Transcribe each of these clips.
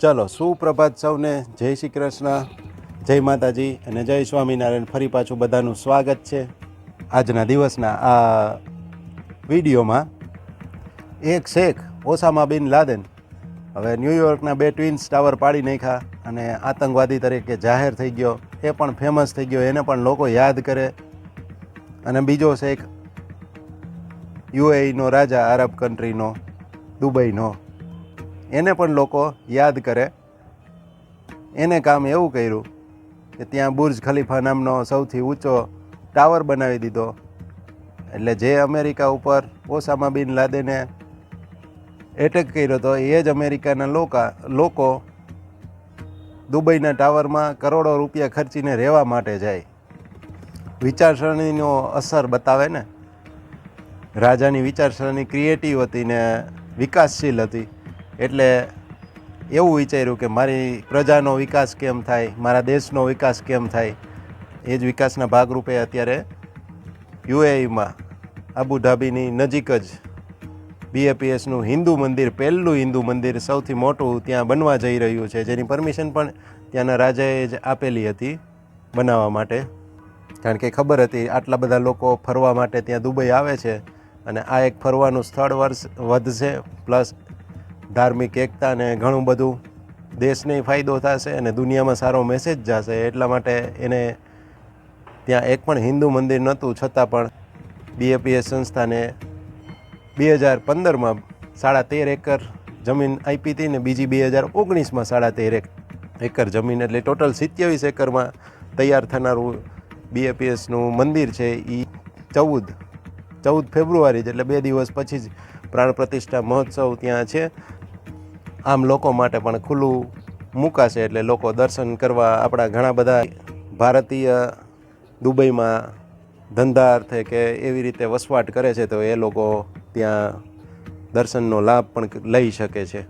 ચલો, સુપ્રભાત સૌને જય શ્રી કૃષ્ણ, જય માતાજી અને જય સ્વામિનારાયણ. ફરી પાછું બધાનું સ્વાગત છે આજના દિવસના આ વિડીયોમાં. એક શેખ, ઓસામા બિન લાદેન, હવે ન્યૂયોર્કના બે ટ્વિન્સ ટાવર પાડી નાખ્યા અને આતંકવાદી તરીકે જાહેર થઈ ગયો. એ પણ ફેમસ થઈ ગયો, એને પણ લોકો યાદ કરે. અને બીજો શેખ, યુએઈનો રાજા, આરબ કન્ટ્રીનો, દુબઈનો. એને પણ લોકો યાદ કરે. એને કામ એવું કર્યું કે ત્યાં બુર્જ ખલીફા નામનો સૌથી ઊંચો ટાવર બનાવી દીધો. એટલે જે અમેરિકા ઉપર ઓસામા બિન લાદેને એટેક કર્યો હતો એ જ અમેરિકાના લોકો લોકો દુબઈના ટાવરમાં કરોડો રૂપિયા ખર્ચીને રહેવા માટે જાય. વિચારસરણીનો અસર બતાવે ને? રાજાની વિચારસરણી ક્રિએટિવ હતી ને વિકાસશીલ હતી. એટલે એવું વિચાર્યું કે મારી પ્રજાનો વિકાસ કેમ થાય, મારા દેશનો વિકાસ કેમ થાય, એ જ વિકાસના ભાગરૂપે અત્યારે યુએઈમાં આબુધાબીની નજીક જ બીએપીએસનું હિન્દુ મંદિર, પહેલું હિન્દુ મંદિર સૌથી મોટું ત્યાં બનવા જઈ રહ્યું છે. જેની પરમિશન પણ ત્યાંના રાજાએ જ આપેલી હતી બનાવવા માટે. કારણ કે ખબર હતી આટલા બધા લોકો ફરવા માટે ત્યાં દુબઈ આવે છે અને આ એક ફરવાનું સ્થળ વર્ષ વધશે, પ્લસ ધાર્મિક એકતા અને ઘણું બધું દેશને ફાયદો થશે અને દુનિયામાં સારો મેસેજ જશે એટલા માટે એને ત્યાં એક પણ હિન્દુ મંદિર નહોતું, છતાં પણ બીએપીએસ સંસ્થાને બે હજાર પંદરમાં સાડા તેર એકર જમીન આપી હતી ને બીજી બે હજાર ઓગણીસમાં સાડા તેર એક એકર જમીન એટલે ટોટલ સિત્યાવીસ એકરમાં તૈયાર થનારું બીએપીએસનું મંદિર છે એ ચૌદ ચૌદ ફેબ્રુઆરી જ એટલે બે દિવસ પછી જ પ્રાણ પ્રતિષ્ઠા મહોત્સવ ત્યાં છે. આમ લોકો માટે પણ ખુલ્લું મુકાશે એટલે લોકો દર્શન કરવા આપણા ઘણા બધા ભારતીય દુબઈમાં ધંધા અર્થે કે એવી રીતે વસવાટ કરે છે તો એ લોકો ત્યાં દર્શનનો લાભ પણ લઈ શકે છે.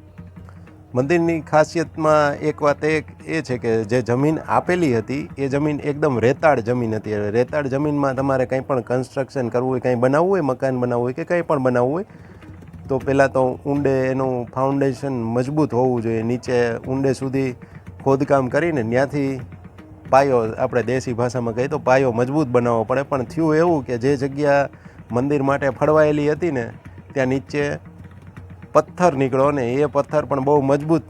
મંદિરની ખાસિયતમાં એક વાત એક એ છે કે જે જમીન આપેલી હતી, એ જમીન એકદમ રેતાળ જમીન હતી. રેતાળ જમીનમાં તમારે કંઈ પણ કન્સ્ટ્રક્શન કરવું હોય, કંઈ બનાવવું હોય, મકાન બનાવવું હોય કે કંઈ પણ બનાવવું હોય તો પહેલાં તો ઊંડે એનું ફાઉન્ડેશન મજબૂત હોવું જોઈએ. નીચે ઊંડે સુધી ખોદકામ કરીને ત્યાંથી પાયો, આપણે દેશી ભાષામાં કહીએ તો પાયો મજબૂત બનાવવો પડે. પણ થયું એવું કે જે જગ્યા મંદિર માટે ફળવાયેલી હતી ને, ત્યાં નીચે પથ્થર નીકળ્યો ને એ પથ્થર પણ બહુ મજબૂત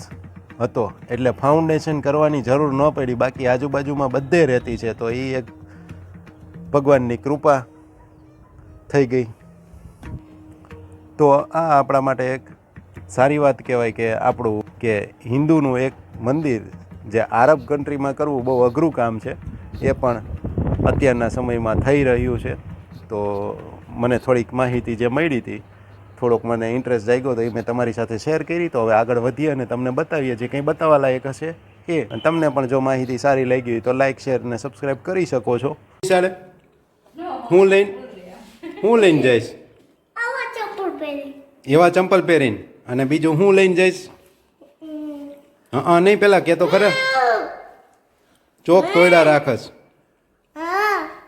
હતો. એટલે ફાઉન્ડેશન કરવાની જરૂર ન પડી. બાકી આજુબાજુમાં બધે રહેતી છે. તો એ એક ભગવાનની કૃપા થઈ ગઈ. તો આ આપણા માટે એક સારી વાત કહેવાય કે આપણું કે હિન્દુનું એક મંદિર જે આરબ કન્ટ્રીમાં કરવું બહુ અઘરું કામ છે એ પણ અત્યારના સમયમાં થઈ રહ્યું છે. તો મને થોડીક માહિતી જે મળી હતી થોડોક મને ઇન્ટરેસ્ટ જાગ્યો તો એ મેં તમારી સાથે શેર કરી. તો હવે આગળ વધીએ અને તમને બતાવીએ જે કંઈ બતાવવા લાયક હશે એ. અને તમને પણ જો માહિતી સારી લાગી હોય તો લાઇક શેર અને સબસ્ક્રાઈબ કરી શકો છો. ચાલે હું લઈને? હું લઈને જઈશ? એવા ચંપલ પહેરીને અને બીજું હું લઈને જઈશ? હા નહીં પેલા કે તો ખરે. ચોક તોડ્યા રાખસ.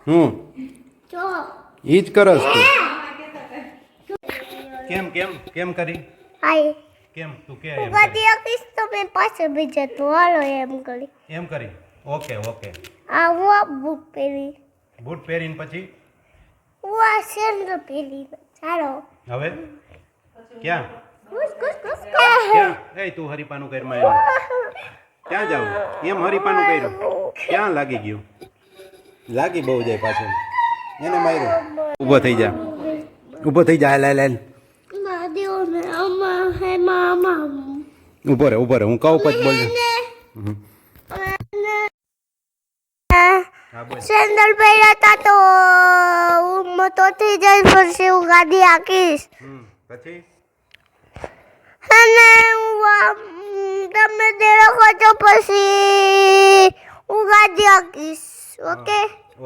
હું. ઈ જ કરસ તું. કેમ કેમ કેમ કરી? હાય. કેમ તું કે એમ ગાડી આપીશ તો મે પાછળ બીજા તો હાલો એમ કરી. એમ કરી? Okay okay. આ હું બૂટ પહેરી. બૂટ પહેરીને પછી? હું આ સેન્ડલ પહેરી ચાલો. હવે? ક્યાં? કુસ કુસ કુસ. ક્યાં? એ તું હરીપાનું કરમાં આવ્યું. ક્યાં જાવ એમ હરીપાનું કર્યું. ક્યાં લાગી ગયું? લાગી બહુ જાય પાછળ એને માર્યું. ઊભો થઈ જા. ઊભો થઈ જા લે લે મહાદેવ ને અમા હે મામા. ઊભો રે ઊભો રે હું કહું પછી બોલું હમ. હા બોલ સેન્ડલ પહેર્યા હતા તો હું મોટો થઈ જઈશ પછી હું ગાડી આકીશ પછી? અને હું તમે દેખો છો પછી હું ગાડી આકીશ ઓકે?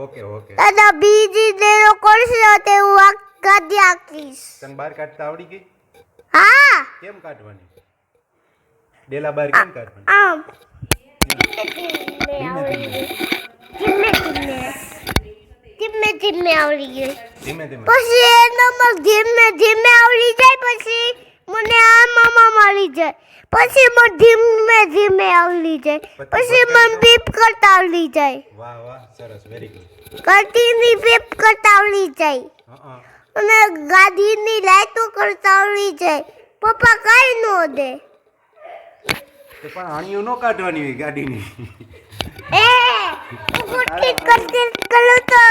Okay okay. દાદા બીજી દેરો કરશે તે હું ગાડી આકીશ તને બહાર કાઢતા આવડી ગઈ? હા. કેમ કાઢવાની? ડેલા બહાર કેમ કાઢવાની? આમ. ધીમે ધીમે આવડી ગઈ. ધીમે ધીમે. પછી એનામાં ધીમે ધીમે આવડી જાય પછી મને આમાં મળી જાય. પછી મને ધીમે ધીમે આવડી જાય. પછી મને બીપ કરતા આવડી જાય. વાહ વાહ સરસ વેરી ગુડ કરતીની બીપ કરતા આવડી જાય. અને ગાડીની લાઈટો કરતા આવડી જાય. પપ્પા કાંઈ ન દે. પણ આણીઓ ન કાઢવાની હોય ગાડીની એ હું ઠીક કરું તો.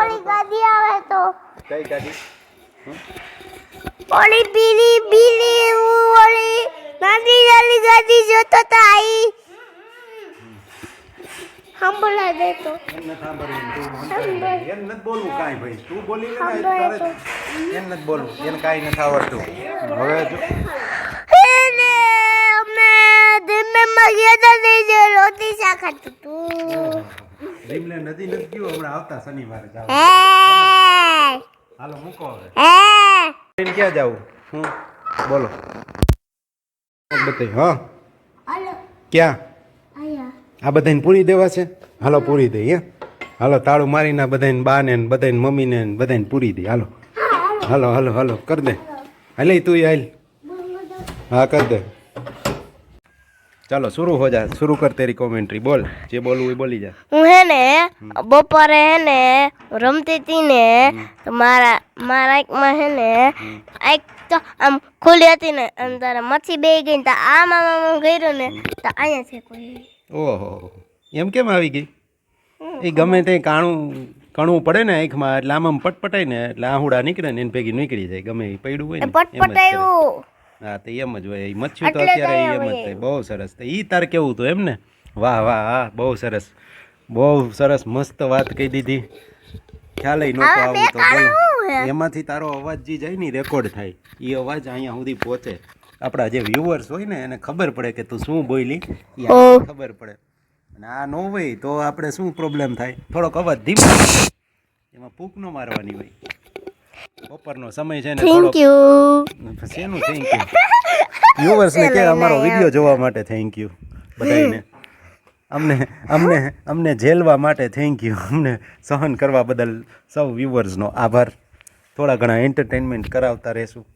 ઓલી ગાડી આવે તો? કઈ ગાડી? ઓલી પીલી હું ઓલી નાની નાની ગાડી જોતો તો આઈ. સાંભળા દે તો. એમ નથી સાંભળવું તું સંભળાય. એમ નથી બોલવું કાંઈ ભાઈ. તું બોલી લે ને એમ નથી બોલવું. એને કાંઈ નથી આવડતું. હવે જો એને અમે ધીમે મર્યાદા નહીં જે રોટી શાક ખાતું તું. ડ્રીમલેન્ડ નદી નથી ગયું હમણાં આવતા શનિવારે જાવ હે. હાલો મૂકો હવે. હે. ટ્રેન ક્યાં જાવ? હું? બોલો. બતાવી હા. હાલો. ક્યાં? આ બધાને પૂરી દેવા છે? હાલો પૂરી દઈ હે. હાલો તાળું મારીને બધાને બાને ને બધાને મમ્મીને ને બધાને પૂરી દઈ હાલો. હાલો. હાલો હાલો કર દે. હાલે તું હાલ. હા કર દે. ચાલો શરૂ હો જા શરૂ કર તેરી કોમેન્ટ્રી બોલ જે બોલવું એ બોલી જા. હું હે ને બપોરે હે ને રમતી હતી ને મારા મારા એકમાં હે ને એક તો આમ ખુલી હતી ને અને મચ્છી બે ગઈ તો આમ આમ હું ગયો ને તો અહીંયા છે કોઈ. ઓહો એમ કેમ આવી ગઈ? એ ગમે તે કાણું કણું પડે ને આંખમાં એટલે આમ આમ પટપટાય ને એટલે આહુડા નીકળે ને એને ભેગી નીકળી જાય ગમે એ પડ્યું હોય ને પટપટાયું. હા તો એમ જ હોય. એ મચ્છું તો અત્યારે એમ જ થાય. બહુ સરસ તો ઈ તાર કેવું હતું એમ ને વાહ વાહ હા બહુ સરસ. બહુ સરસ મસ્ત વાત કહી દીધી. ખ્યાલ નહોતો આવા આવું તો બોલો. એમાંથી તારો અવાજ જે જાય ને રેકોર્ડ થાય. એ અવાજ અહીંયા સુધી પહોંચે. આપણા જે વ્યુઅર્સ હોય ને એને ખબર પડે કે તું શું બોલી એ ખબર પડે. અને આ ન હોય તો આપણે શું પ્રોબ્લેમ થાય? થોડોક અવાજ ધીમો એમાં ફૂંક ન મારવાની હોય. બપોરનો સમય છે ને થેન્ક યુ શેનું થેન્ક યુ વ્યુઅર્સને કે અમારો વીડિયો જોવા માટે થેન્ક યુ બધાને અમને અમને અમને જેલવા માટે થેન્ક યુ અમને સહન કરવા બદલ સૌ વ્યુઅર્સનો આભાર. થોડા ઘણા એન્ટરટેનમેન્ટ કરાવતા રહેશું.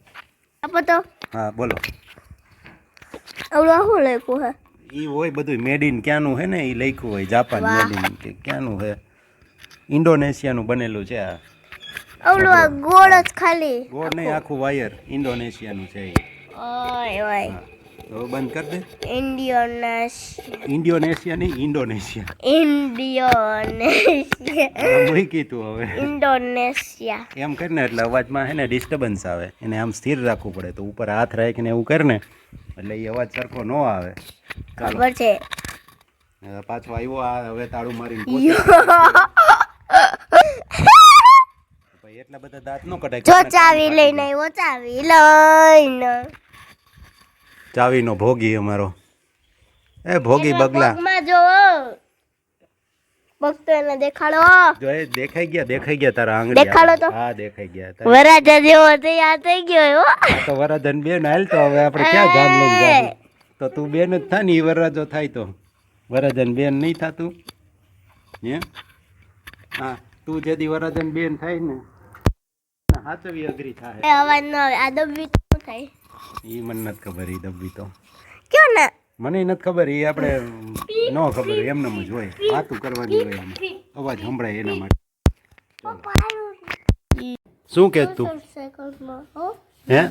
આપો તો. હા બોલો. આવડું લખ્યું હે? ઈ હોય બધું મેડ ઇન ક્યાંનું હે ને? એ લખ્યું હોય. જાપાન મેડ ઇન કે ક્યાંનું હે? ઇન્ડોનેશિયાનું બનેલું છે આ. આ ગોળ જ ખાલી. ગોળ નહીં આખું. વાયર ઇન્ડોનેશિયાનું છે ઓય ઓય. તો બંધ કરી દે. ઇન્ડિયોનેશ ઇન્ડોનેશિયા નહીં ઇન્ડોનેશિયા. ઇન્ડિયોનેશિયા. હા, કીધું હવે. ઇન્ડોનેશિયા. એમ કરીને એટલે અવાજમાં હે ને ડિસ્ટર્બન્સ આવે. એને આમ સ્થિર રાખવું પડે. તો ઉપર હાથ રાખીને એવું કર ને એટલે એ અવાજ સરખો ન આવે. ખબર છે. પાછો આવ્યો આ હવે તાળું મારીને પોતે ભાઈ એટલા બધા દાંત ન કઢાય જો ચાવી લઈને આવ્યો ચાવી લઈને. ચાવીનો ભોગી અમારો. એ ભોગી બગલા. માં જો. ભક્તો એને દેખાડો. જો એ દેખાઈ ગયા દેખાઈ ગયા તારા આંગળી દેખાડો તો. હા દેખાઈ ગયા વરાજા જેવો થઈ આ થઈ ગયો એવો. તો વરાજન બેન હાલ તો હવે આપણે ક્યાં જાન લઈને જાશું? તો તું બેન જ થા ને એ વરરાજો થાય તો. વરાજન બેન નહીં થાતું. હે? હા તું જેથી વરાજન બેન થાય ને હાચવી અઘરી થાય. એ અવાજ ન આવે. આ દબવી તો થાય? ઈ મને નથી ખબર ઈ દબવી તો. કયો ને? મને નથી ખબર ઈ આપણે ન ખબર હોય એમને જ હોય. વાતું કરવાની હોય એમાં. અવાજ સંભળાય એના માટે. શું કે તું? હે?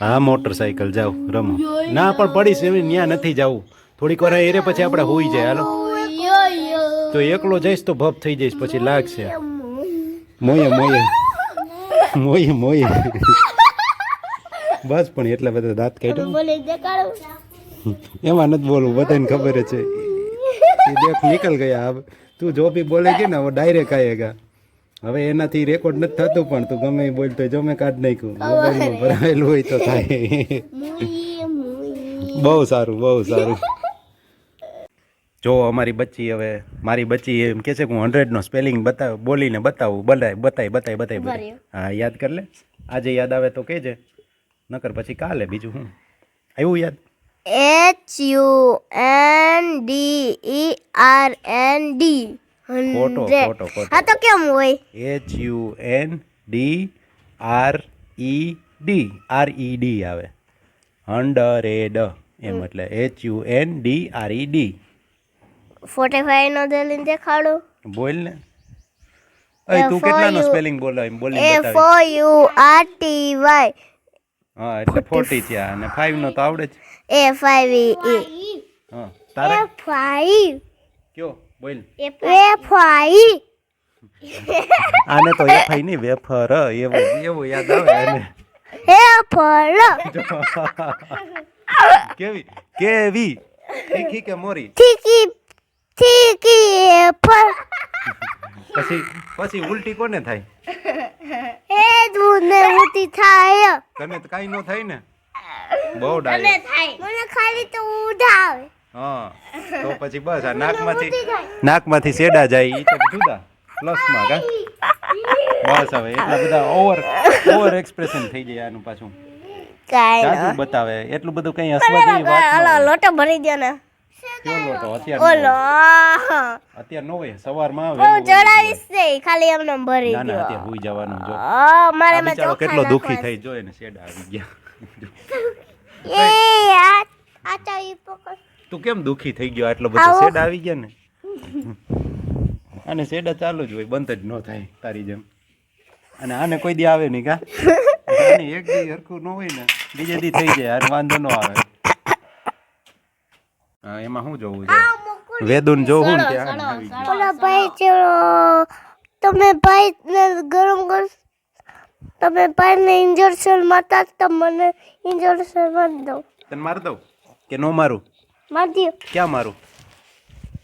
હા? મોટરસાયકલ જાવ રમો. ના પણ પડીશ એવી ત્યાં નથી જવું. થોડીક વાર એરે પછી આપણે હોઈ જાય હાલો. તો એકલો જઈશ તો ભપ થઈ જઈશ પછી લાગશે. મોયે મોયે. મોયે મોયે. બસ પણ એટલા બધા દાંત કાઢો એમાં નથી બોલવું બધાને ખબર છે. એ દેખ નીકળ ગયા. હવે તું જો બી બોલે કે ને હવે ડાયરેક્ટ આયેગા હવે એનાથી રેકોર્ડ નથી થતું પણ તું ગમે એ બોલતો જો મેં કાઢ નાખ્યું. મોબાઈલમાં ભરાયેલું હોય તો થાય. બહુ સારું બહુ સારું. જો અમારી બચ્ચી હવે મારી બચ્ચી એમ કે છે કે હું હંડ્રેડનો સ્પેલિંગ બતાવ બોલીને બતાવું બતાય બતાય બતાય બતાય હા. યાદ કર લે. આજે યાદ આવે તો કહેજે નકર પછી કાલે બીજું હું. આવ્યું યાદ? H U N D E R N D ખોટો ખોટો ખોટો. હા તો કેમ હોય? H U N D R E D R E D આવે. હંડરેડ એમ એટલે H U N D R E D forty five નો દલીન દેખાડો? બોલ ને. એ તું કેટલાનો સ્પેલિંગ બોલો એમ બોલી એ બતાવી. Four U R T Y હા એટલે ફોર્ટી થયા અને 5 નો તો આવડે જ. એ 5 એ હા તારે? ફાઈવ કયો? બોલ. એ 5 આને તો એફાઈ નહીં વેફર એવું એવું યાદ આવે આને. એ ફળ કેવી? કેવી? તીખી કે મોરી? ઠીકી પછી પછી ઉલટી કોને થાય? એ દૂધને ઉલટી થાય. તને તો કાંઈ ન થાય ને? બહુ ડાય. મને ખાલી તો ઉડાવે હા તો પછી બસ આ નાકમાંથી નાકમાંથી સેડા જાય એ તો જુદા પ્લસમાં કા? બસ હવે એટલા બધા ઓવર ઓવર એક્સપ્રેશન થઈ જાય આનું પાછું. કાઈ બતાવે? એટલું બધું કઈ હસવા જેવી વાત. લોટો ભરી દે ને. કયો લોટો અત્યારે ઓલો. અત્યારે ન હોય? સવારમાં હું આવે નહીં ખાલી એમને ભરી ના ના અત્યારે હુઈ જવાનું જો. આ મારે માં ચોખા કેટલો દુખી થઈ જોઈ ને શેડા આવી ગયા. એ આ આ ચાવી પકડ. તું કેમ દુખી થઈ ગયો? આટલો બધો. શેડા આવી ગયા ને? અને શેડા ચાલુ જ હોય બંધ જ ન થાય તારી જેમ. અને આને કોઈ દી આવે નહીં કા? એક દી હરખું ન હોય ને બીજે દી થઈ જાય આને વાંધો ન આવે. એમાં શું જોવું છે? વેદુન જોવું ને ત્યાં? ઓલા ભાઈ ચલો તમે ભાઈ ને ગરમ કર તમે ભાઈ ને ઇન્જેક્શન માતા તો મને ઇન્જેક્શન માર દો તને માર દઉં? કે નો મારું? માર દો ક્યાં મારું?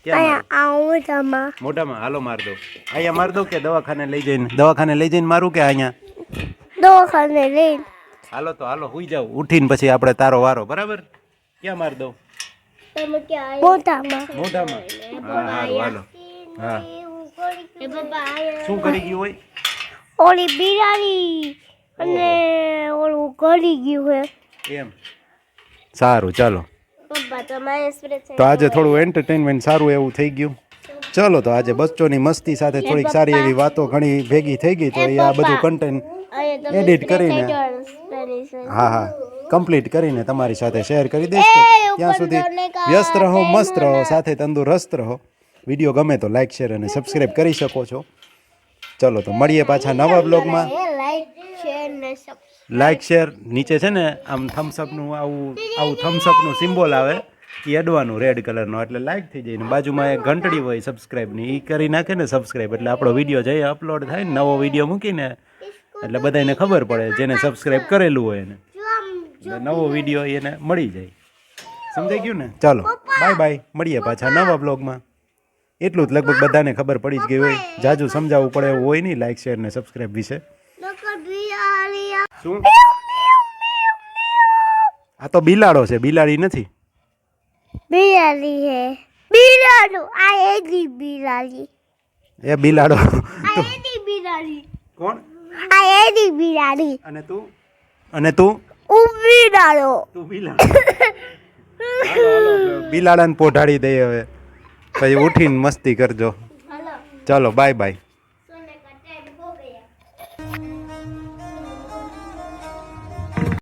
ક્યાં મારું અહીંયા આવું તમા મોઢામાં. હાલો માર દો અહીંયા માર દઉં કે દવાખાને લઈ જઈને? દવાખાને લઈ જઈને મારું કે અહીંયા? દવાખાને લઈને. હાલો તો હાલો હુઈ જાવ ઉઠીને પછી આપણે તારો વારો બરાબર? ક્યાં માર દઉં? તમે મોઢામાં. હા હાલો હા. શું કરી ગયું હોય? ઓલી બિલાડી અને ઓલું કરી ગયું હે એમ. સારું ચાલો. તો આજે થોડું એન્ટરટેનમેન્ટ સારું એવું થઈ ગયું. ચલો તો આજે બચ્ચોની મસ્તી સાથે થોડીક સારી એવી વાતો ઘણી ભેગી થઈ ગઈ તો એ આ બધું કન્ટેન્ટ એડિટ કરીને. હા હા. કમ્પ્લીટ કરીને તમારી સાથે શેર કરી દઈશ ત્યાં સુધી વ્યસ્ત રહો મસ્ત રહો સાથે તંદુરસ્ત રહો. વીડિયો ગમે તો લાઈક શેર અને સબસ્ક્રાઈબ કરી શકો છો. ચલો તો મળીએ પાછા નવા બ્લોગમાં લાઈક શેર નીચે છે ને આમ થમ્સઅપનું આવું આવું થમ્સઅપનું સિમ્બોલ આવે. એ અડવાનું રેડ કલરનો એટલે લાઈક થઈ જાય ને. બાજુમાં એક ઘંટડી હોય સબસ્ક્રાઈબની એ કરી નાખે ને સબસ્ક્રાઈબ એટલે આપણો વીડિયો જઈએ અપલોડ થાય ને નવો વીડિયો મૂકીને એટલે બધાને ખબર પડે જેને સબસ્ક્રાઈબ કરેલું હોય એને એટલે નવો વીડિયો એને મળી જાય. સમજાઈ ગયું ને? ચાલો બાય બાય. મળીએ પાછા નવા બ્લોગમાં. એટલું જ લગભગ બધાને ખબર પડી જ ગઈ હોય. જાજુ સમજાવવું પડે એવું હોય નહીં લાઈક શેર ને સબસ્ક્રાઈબ વિશે. શું? આ તો બિલાડો છે બિલાડી નથી. બિલાડી હે. બિલાડો આ એડી બિલાડી. એ બિલાડો. આ એડી બિલાડી. કોણ? આ એડી બિલાડી. અને તું? અને તું? હું બિલાડો તું બિલાડો. બિલાડાને પોઢાડી દઈએ હવે. પછી ઉઠીને મસ્તી કરજો. ચાલો બાય બાય.